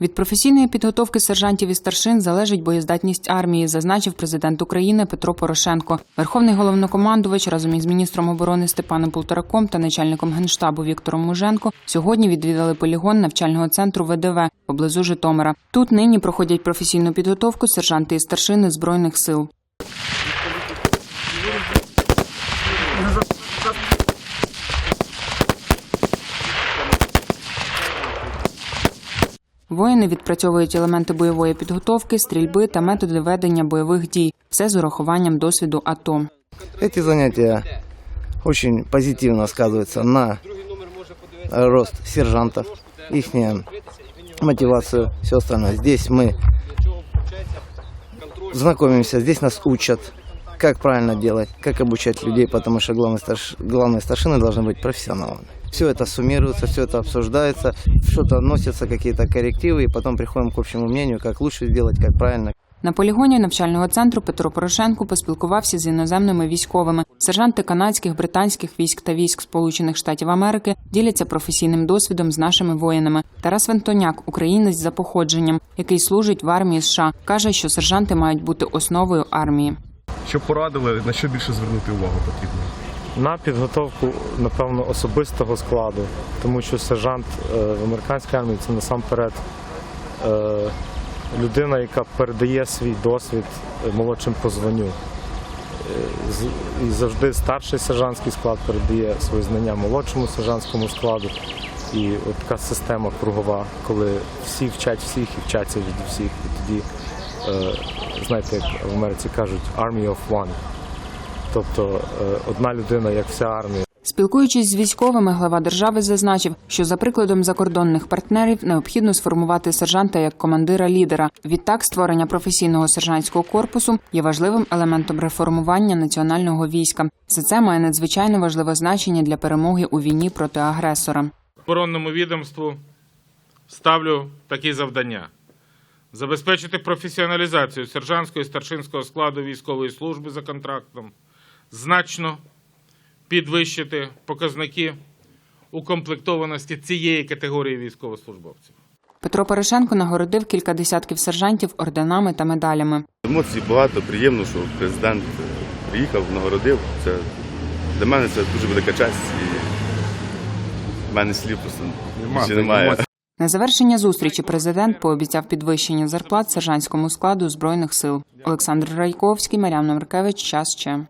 Від професійної підготовки сержантів і старшин залежить боєздатність армії, зазначив президент України Петро Порошенко. Верховний головнокомандувач разом із міністром оборони Степаном Полтораком та начальником генштабу Віктором Муженко сьогодні відвідали полігон навчального центру ВДВ поблизу Житомира. Тут нині проходять професійну підготовку сержанти і старшини збройних сил. Воїни відпрацьовують елементи бойової підготовки, стрільби та методи ведення бойових дій. Все з урахуванням досвіду АТО. Эти занятия очень позитивно сказываются на рост сержантов, их мотивацию, все остальное. Здесь мы знакомимся, здесь нас учат, как правильно делать, как обучать людей, потому что главные, старш... главные старшины должны быть профессионалами. Все это суммируется, все это обсуждается, что-то вносятся какие-то коррективы, и потом приходим к общему мнению, как лучше сделать, как правильно, На полігоні навчального центру Петро Порошенко поспілкувався з іноземними військовими. Сержанти канадських, британських військ та військ Сполучених Штатів Америки діляться професійним досвідом з нашими воїнами. Тарас Вентоняк, українець за походженням, який служить в армії США, каже, що сержанти мають бути основою армії. Що порадили, на що більше звернути увагу потрібно? на підготовку, напевно, особистого складу, тому що сержант е, в американській армії це насамперед е, людина, яка передає свій досвід е, молодшим по І завжди старший сержантський склад передає свої знання молодшому сержантському складу. І от така система кругова, коли всі вчать всіх і вчаться від всіх. І тоді, знаєте, як в Америці кажуть, army of one. Тобто е, одна людина, як вся армія. Спілкуючись з військовими, глава держави зазначив, що за прикладом закордонних партнерів необхідно сформувати сержанта як командира лідера. Відтак, створення професійного сержантського корпусу є важливим елементом реформування національного війська. Все це має надзвичайно важливе значення для перемоги у війні проти агресора. Оборонному відомству ставлю такі завдання: забезпечити професіоналізацію сержантського і старшинського складу військової служби за контрактом, значно підвищити показники укомплектованості цієї категорії військовослужбовців. Петро Порошенко нагородив кілька десятків сержантів орденами та медалями. Емоцій багато, приємно, що президент приїхав, нагородив. Це для мене це дуже велика честь і в мене слів просто немає. На завершення зустрічі президент пообіцяв підвищення зарплат сержантському складу збройних сил. Олександр Райковський, Мар'яна Маркевич. Час ще.